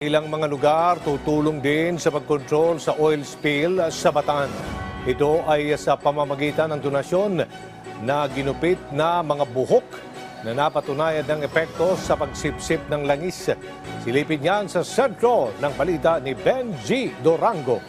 Ilang mga lugar tutulong din sa pagkontrol sa oil spill sa Bataan. Ito ay sa pamamagitan ng donasyon na ginupit na mga buhok na napatunayan ng epekto sa pagsipsip ng langis. Silipin yan sa sentro ng balita ni Benji Dorango.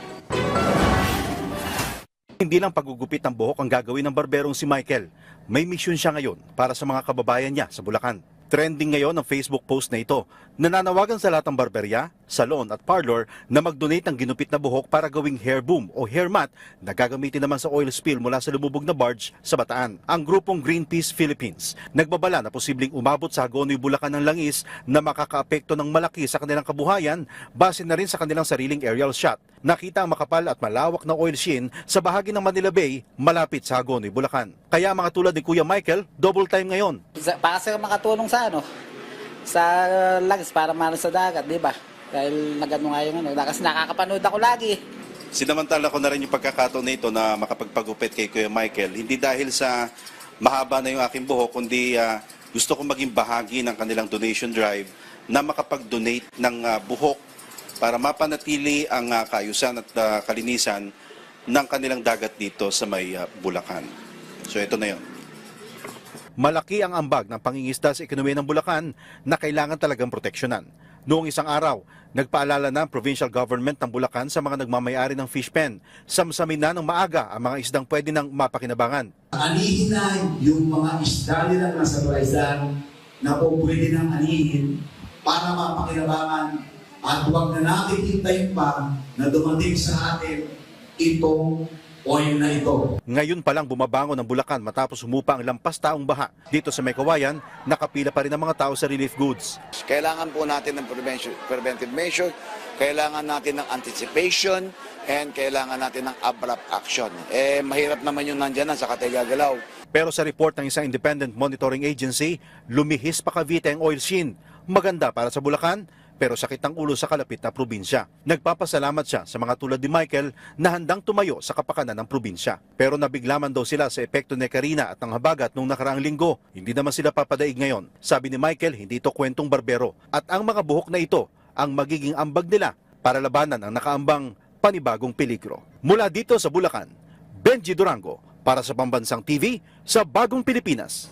Hindi lang pagugupit ng buhok ang gagawin ng barberong si Michael. May misyon siya ngayon para sa mga kababayan niya sa Bulacan. Trending ngayon ang Facebook post na ito. Nananawagan sa lahat ng barberya, salon at parlor na mag-donate ng ginupit na buhok para gawing hair boom o hair mat na gagamitin naman sa oil spill mula sa lumubog na barge sa Bataan. Ang grupong Greenpeace Philippines nagbabala na posibleng umabot sa Hagonoy, Bulacan ng langis na makakaapekto ng malaki sa kanilang kabuhayan base na rin sa kanilang sariling aerial shot. Nakita ang makapal at malawak na oil sheen sa bahagi ng Manila Bay malapit sa Hagonoy, Bulacan. Kaya mga tulad ni Kuya Michael, double time ngayon. Para sa makatulong sa ano sa langis para mano sa dagat, di ba? Dahil nagano nga yung ano, kasi nakakapanood ako lagi. Sinamantala ko na rin yung pagkakataon na ito na makapagpagupit kay Kuya Michael. Hindi dahil sa mahaba na yung aking buhok, kundi ah, gusto ko maging bahagi ng kanilang donation drive na makapag-donate ng ah, buhok para mapanatili ang ah, kaayusan at ah, kalinisan ng kanilang dagat dito sa may ah, Bulacan. So ito na yon. Malaki ang ambag ng pangingisda sa ekonomiya ng Bulacan na kailangan talagang proteksyonan. Noong isang araw, nagpaalala na ang provincial government ng Bulacan sa mga nagmamayari ng fish pen. Samsamin na ng maaga ang mga isdang pwede nang mapakinabangan. anihin na yung mga isda nilang nasa Bulacan na po pwede nang anihin para mapakinabangan at huwag na natin hintayin pa na dumating sa atin itong oil na ito. Ngayon pa lang bumabangon ang Bulacan matapos humupa ang lampas taong baha. Dito sa Maykawayan, nakapila pa rin ang mga tao sa relief goods. Kailangan po natin ng preventive measure, kailangan natin ng anticipation, and kailangan natin ng abrupt action. Eh, mahirap naman yung nandyan na sa Kategagalaw. Pero sa report ng isang independent monitoring agency, lumihis pa Cavite ang oil sheen. Maganda para sa Bulacan, pero sakit ang ulo sa kalapit na probinsya. Nagpapasalamat siya sa mga tulad ni Michael na handang tumayo sa kapakanan ng probinsya. Pero nabiglaman daw sila sa epekto ni Karina at ng habagat nung nakaraang linggo. Hindi naman sila papadaig ngayon. Sabi ni Michael, hindi ito kwentong barbero. At ang mga buhok na ito ang magiging ambag nila para labanan ang nakaambang panibagong peligro. Mula dito sa Bulacan, Benji Durango para sa Pambansang TV sa Bagong Pilipinas.